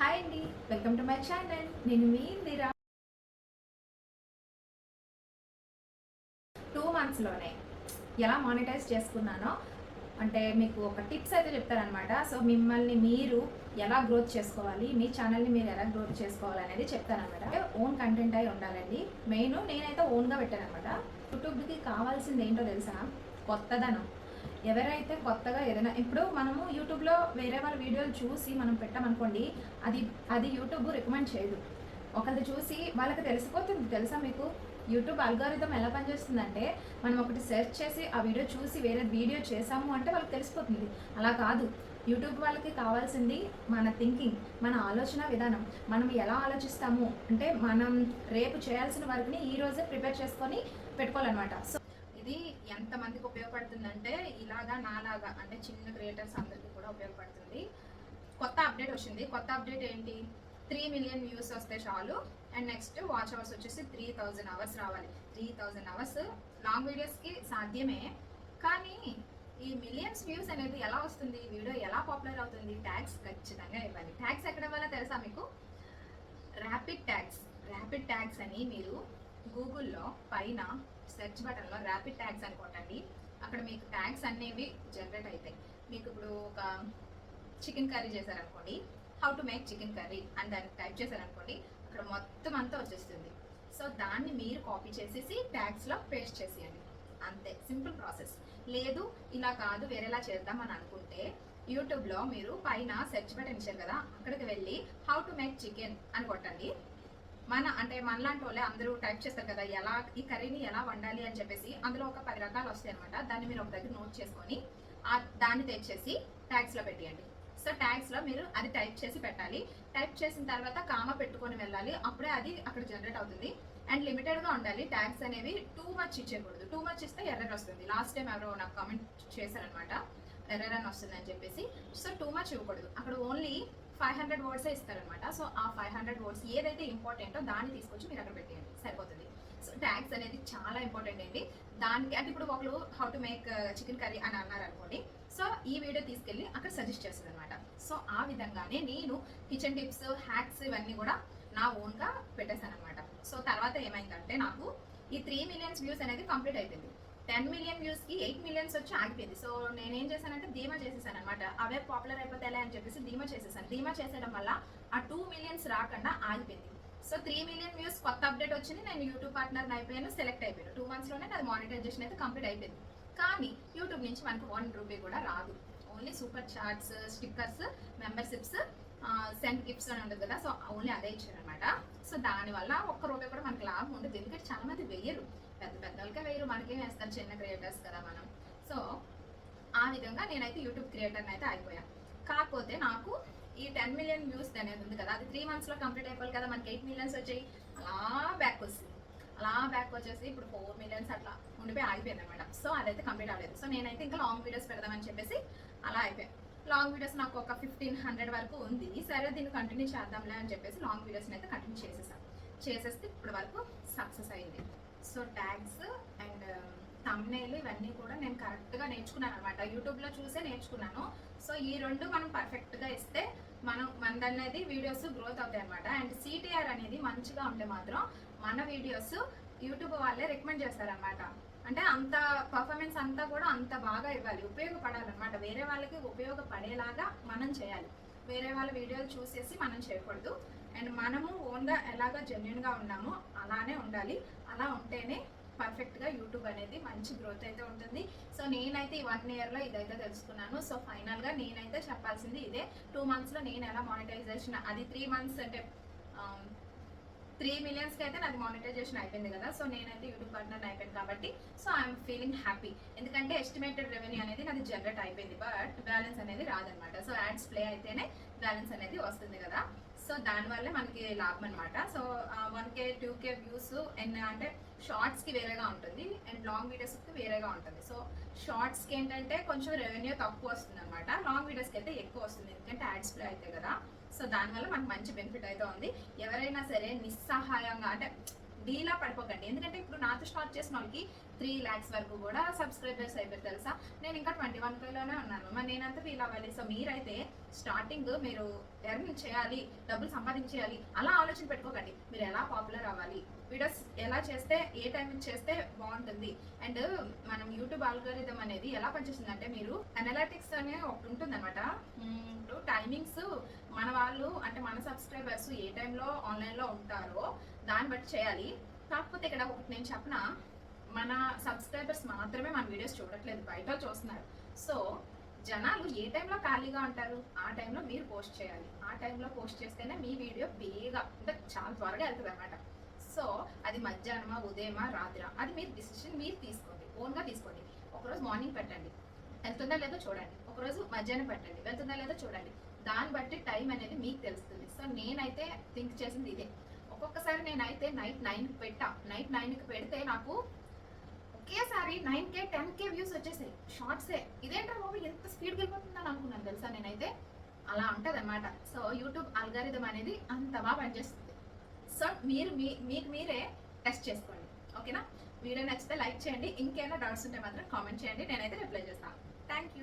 Hi అండి welcome to my channel. నేను మీ Indira. Two మంత్స్లోనే ఎలా మానిటైజ్ చేసుకున్నానో అంటే మీకు ఒక టిప్స్ అయితే చెప్తారనమాట సో మిమ్మల్ని మీరు ఎలా గ్రోత్ చేసుకోవాలి మీ ఛానల్ని మీరు ఎలా గ్రోత్ చేసుకోవాలి అనేది చెప్తారనమాట ఓన్ కంటెంట్ అయి ఉండాలండి. మెయిన్ నేనైతే ఓన్గా పెట్టాను అనమాట యూట్యూబ్కి కావాల్సింది ఏంటో తెలుసా? కొత్తదనం. ఎవరైతే కొత్తగా ఏదైనా ఇప్పుడు మనము యూట్యూబ్లో వేరే వాళ్ళ వీడియోలు చూసి మనం పెట్టామనుకోండి అది అది యూట్యూబ్ రికమెండ్ చేయదు. ఒకరిది చూసి వాళ్ళకి తెలిసిపోతుంది. తెలుసా మీకు? యూట్యూబ్ అల్గారిథం ఎలా పనిచేస్తుందంటే మనం ఒకటి సెర్చ్ చేసి ఆ వీడియో చూసి వేరే వీడియో చేసాము అంటే వాళ్ళకి తెలిసిపోతుంది. అలా కాదు. యూట్యూబ్ వాళ్ళకి కావాల్సింది మన థింకింగ్ మన ఆలోచన విధానం. మనం ఎలా ఆలోచిస్తాము అంటే మనం రేపు చేయాల్సిన వర్క్ని ఈరోజే ప్రిపేర్ చేసుకొని పెట్టుకోవాలన్నమాట. సో ఇది ఎంతమందికి ఉపయోగపడుతుందంటే ఇలాగా నాలాగా అంటే చిన్న క్రియేటర్స్ అందరికీ కూడా ఉపయోగపడుతుంది. కొత్త అప్డేట్ వచ్చింది. కొత్త అప్డేట్ ఏంటి? త్రీ మిలియన్ వ్యూస్ వస్తే చాలు. అండ్ నెక్స్ట్ వాచ్ అవర్స్ వచ్చేసి త్రీ థౌజండ్ అవర్స్ రావాలి. త్రీ థౌజండ్ అవర్స్ లాంగ్ వీడియోస్కి సాధ్యమే. కానీ ఈ మిలియన్స్ వ్యూస్ అనేది ఎలా వస్తుంది? వీడియో ఎలా పాపులర్ అవుతుంది? ట్యాగ్స్ ఖచ్చితంగా ఇవ్వాలి. ట్యాగ్స్ ఎక్కడ వల్ల తెలుసా మీకు? ర్యాపిడ్ ట్యాగ్స్ ర్యాపిడ్ ట్యాగ్స్ అని మీరు గూగుల్లో పైన సెర్చ్ బటన్లో ర్యాపిడ్ ట్యాగ్స్ అని కొట్టండి. అక్కడ మీకు ట్యాగ్స్ అనేవి జనరేట్ అవుతాయి మీకు ఇప్పుడు ఒక చికెన్ కర్రీ చేశారనుకోండి how to make chicken curry అని దాన్ని టైప్ చేశారనుకోండి అక్కడ మొత్తం అంతా వచ్చేస్తుంది. సో దాన్ని మీరు కాపీ చేసేసి ట్యాగ్స్లో పేస్ట్ చేసేయండి. అంతే సింపుల్ ప్రాసెస్. లేదు ఇలా కాదు వేరేలా చేద్దాం అని అనుకుంటే యూట్యూబ్లో మీరు పైన సెర్చ్ బటన్ ఇచ్చారు కదా అక్కడికి వెళ్ళి హౌ టు మేక్ చికెన్ అని కొట్టండి. మన అంటే మనలాంటి వాళ్ళే అందరూ టైప్ చేస్తారు కదా ఎలా ఈ కర్రీని ఎలా వండాలి అని చెప్పేసి అందులో ఒక పది రకాలు వస్తాయి అనమాట దాన్ని మీరు ఒక దగ్గర నోట్ చేసుకొని ఆ దాన్ని తెచ్చేసి ట్యాగ్స్లో పెట్టేయండి. సో ట్యాగ్స్లో మీరు అది టైప్ చేసి పెట్టాలి. టైప్ చేసిన తర్వాత కామ పెట్టుకొని వెళ్ళాలి. అప్పుడే అది అక్కడ జనరేట్ అవుతుంది. అండ్ లిమిటెడ్గా ఉండాలి. ట్యాగ్స్ అనేవి టూ మచ్ ఇచ్చేయకూడదు. టూ మచ్ ఇస్తే ఎర్రర్ వస్తుంది. లాస్ట్ టైం ఎవరో నాకు కామెంట్ చేశారనమాట ఎర్రర్ అని వస్తుంది అని చెప్పేసి. సో టూ మచ్ ఇవ్వకూడదు. అక్కడ ఓన్లీ ఫైవ్ హండ్రెడ్ వర్డ్సే ఇస్తారనమాట సో ఆ ఫైవ్ హండ్రెడ్ వర్డ్స్ ఏదైతే ఇంపార్టెంటో దాన్ని తీసుకొచ్చి మీరు అక్కడ పెట్టేయండి. సరిపోతుంది. సో ట్యాగ్స్ అనేది చాలా ఇంపార్టెంట్ అండి. దానికి అంటే ఇప్పుడు ఒకరు how to make chicken curry అని అన్నారు అనుకోండి. సో ఈ వీడియో తీసుకెళ్ళి అక్కడ సజెస్ట్ చేస్తుంది అనమాట సో ఆ విధంగానే నేను కిచెన్ టిప్స్ హ్యాక్స్ ఇవన్నీ కూడా నా ఓన్గా పెట్టేశాను అనమాట సో తర్వాత ఏమైందంటే నాకు ఈ త్రీ మిలియన్స్ వ్యూస్ అనేది కంప్లీట్ అయిపోయింది. టెన్ మిలియన్ వ్యూస్కి ఎయిట్ మిలియన్స్ వచ్చి ఆగిపోయింది. సో నేనేం చేశానంటే ధీమా చేసేసాను అనమాట అవే పాపులర్ అయిపోతాయి అని చెప్పేసి ధీమా చేసేసాను. ధీమా చేసేయడం వల్ల ఆ టూ మిలియన్స్ రాకుండా ఆగిపోయింది. సో త్రీ మిలియన్ వ్యూస్ కొత్త అప్డేట్ వచ్చింది. నేను యూట్యూబ్ పార్ట్నర్ అయిపోయాను సెలెక్ట్ అయిపోయాను. టూ మంత్స్లోనే అది మానిటైజేషన్ అయితే కంప్లీట్ అయిపోయింది. కానీ యూట్యూబ్ నుంచి మనకు వన్ రూపీ కూడా రాదు. Only super chats stickers memberships sent gifts అని ఉంటుంది కదా సో ఓన్లీ అదే ఇచ్చారనమాట సో దానివల్ల ఒక్క రూపాయి కూడా మనకు లాభం ఉండదు. ఎందుకంటే చాలా మంది మామూలుగా వేరు మనకేం వేస్తారు చిన్న క్రియేటర్స్ కదా మనం. సో ఆ విధంగా నేనైతే యూట్యూబ్ క్రియేటర్ని అయితే అయిపోయా కాకపోతే నాకు ఈ టెన్ మిలియన్ వ్యూస్ అనేది ఉంది కదా అది త్రీ మంత్స్లో కంప్లీట్ అయిపోవాలి కదా మనకి ఎయిట్ మిలియన్స్ వచ్చాయి. అలా బ్యాక్ వస్తుంది అలా బ్యాక్ వచ్చేసి ఇప్పుడు ఫోర్ మిలియన్స్ అట్లా ఉండిపోయి ఆగిపోయింది అనమాట సో అదైతే కంప్లీట్ అవ్వలేదు. సో నేనైతే ఇంకా లాంగ్ వీడియోస్ పెడదామని చెప్పేసి అలా అయిపోయాయి లాంగ్ వీడియోస్ నాకు ఒక ఫిఫ్టీన్ హండ్రెడ్ వరకు ఉంది. సరే దీన్ని కంటిన్యూ చేద్దాంలే అని చెప్పేసి లాంగ్ వీడియోస్ని అయితే కంటిన్యూ చేసేసాను చేసేస్తే ఇప్పటి వరకు సక్సెస్ అయింది. సో ట్యాగ్స్ అండ్ um, తమ్నేలు ఇవన్నీ కూడా నేను కరెక్ట్గా నేర్చుకున్నాను అనమాట యూట్యూబ్లో చూసే నేర్చుకున్నాను. సో ఈ రెండు మనం పర్ఫెక్ట్గా ఇస్తే మనం మనది అనేది వీడియోస్ గ్రోత్ అవుతాయి అనమాట అండ్ సిటీఆర్ అనేది మంచిగా ఉంటే మాత్రం మన వీడియోస్ యూట్యూబ్ వాళ్ళే రికమెండ్ చేస్తారనమాట అంటే అంత పర్ఫార్మెన్స్ అంతా కూడా అంత బాగా ఇవ్వాలి ఉపయోగపడాలన్నమాట. వేరే వాళ్ళకి ఉపయోగపడేలాగా మనం చేయాలి. వేరే వాళ్ళ వీడియోలు చూసేసి మనం చేయకూడదు. అండ్ మనము ఓన్గా ఎలాగ జెన్యున్గా ఉన్నామో అలానే ఉండాలి. అలా ఉంటేనే పర్ఫెక్ట్గా యూట్యూబ్ అనేది మంచి గ్రోత్ అయితే ఉంటుంది. సో నేనైతే ఈ వన్ ఇయర్లో ఇదైతే తెలుసుకున్నాను. సో ఫైనల్గా నేనైతే చెప్పాల్సింది ఇదే. టూ మంత్స్లో నేను ఎలా మానిటైజేషన్ అది త్రీ మంత్స్ అంటే um, త్రీ మిలియన్స్కి అయితే నాకు మానిటైజేషన్ అయిపోయింది కదా. సో నేనైతే యూట్యూబ్ పార్ట్నర్ అయిపోయింది కాబట్టి సో ఐఎమ్ ఫీలింగ్ హ్యాపీ ఎందుకంటే ఎస్టిమేటెడ్ రెవెన్యూ అనేది నాది జనరేట్ అయిపోయింది. బట్ బ్యాలెన్స్ అనేది రాదనమాట సో యాడ్స్ ప్లే అయితేనే బ్యాలెన్స్ అనేది వస్తుంది కదా. సో దానివల్లే మనకి లాభం అనమాట so one K two K views and అంటే షార్ట్స్కి వేరేగా ఉంటుంది అండ్ లాంగ్ వీడియోస్కి వేరేగా ఉంటుంది. సో షార్ట్స్కి ఏంటంటే కొంచెం రెవెన్యూ తక్కువ వస్తుంది అనమాట లాంగ్ వీడియోస్కి అయితే ఎక్కువ వస్తుంది. ఎందుకంటే యాడ్స్ ప్లే అవుతాయి కదా. సో దానివల్ల మనకు మంచి బెనిఫిట్ అయితే ఉంది. ఎవరైనా సరే నిస్సహాయంగా అంటే డీలా పడిపోకండి. ఎందుకంటే ఇప్పుడు నాతో స్టార్ట్ చేసిన వాళ్ళకి త్రీ ల్యాక్స్ వరకు కూడా సబ్స్క్రైబర్స్ అయిపోయి తెలుసా? నేను ఇంకా ట్వంటీ వన్ కేలోనే ఉన్నాను. మరి నేనంతా ఫీల్ అవ్వాలి సో మీరైతే స్టార్టింగ్ మీరు ఎర్న్ చేయాలి డబ్బులు సంపాదించేయాలి అలా ఆలోచన పెట్టుకోకండి. మీరు ఎలా పాపులర్ అవ్వాలి? వీడియోస్ ఎలా చేస్తే ఏ టైం చేస్తే బాగుంటుంది? అండ్ మనం యూట్యూబ్ ఆల్గోరిథం అనేది ఎలా పనిచేస్తుంది అంటే మీరు అనలాటిక్స్ అనే ఒకటి ఉంటుంది అనమాట టైమింగ్స్ మన వాళ్ళు అంటే మన సబ్స్క్రైబర్స్ ఏ టైంలో ఆన్లైన్లో ఉంటారో దాన్ని బట్టి చేయాలి. కాకపోతే ఇక్కడ ఒకటి నేను చెప్పిన మన సబ్స్క్రైబర్స్ మాత్రమే మన వీడియోస్ చూడట్లేదు బయట చూస్తున్నారు. సో జనాలు ఏ టైంలో ఖాళీగా ఉంటారు? ఆ టైంలో మీరు పోస్ట్ చేయాలి. ఆ టైంలో పోస్ట్ చేస్తేనే మీ వీడియో బేగా అంటే చాలా త్వరగా వెళ్తుంది అనమాట సో అది మధ్యాహ్నమా ఉదయమా రాత్రి అది మీరు డిసిషన్ మీరు తీసుకోండి. ఓన్గా తీసుకోండి. ఒకరోజు మార్నింగ్ పెట్టండి. వెళ్తుందా లేదో చూడండి. ఒకరోజు మధ్యాహ్నం పెట్టండి. వెళ్తుందా లేదో చూడండి. దాన్ని బట్టి టైం అనేది మీకు తెలుస్తుంది. సో నేనైతే థింక్ చేసింది ఇదే. ఒక్కొక్కసారి నేనైతే నైట్ నైన్కి పెట్టా. నైట్ నైన్కి పెడితే నాకు ఒకేసారి nine K ten K views వచ్చేసాయి. షార్ట్సే. ఇదేంటో బాబు? ఎంత స్పీడ్కి వెళ్ళిపోతుందని అనుకున్నాను తెలుసా నేనైతే? అలా ఉంటుంది అనమాట సో యూట్యూబ్ అల్గారిథం అనేది అంత బాగా పనిచేస్తుంది. సో మీరు మీ మీకు మీరే టెస్ట్ చేసుకోండి. ఓకేనా? వీడియో నచ్చితే లైక్ చేయండి. ఇంకేమైనా డౌట్స్ ఉంటే మాత్రం కామెంట్ చేయండి. నేనైతే రిప్లై చేస్తాను థ్యాంక్ యూ.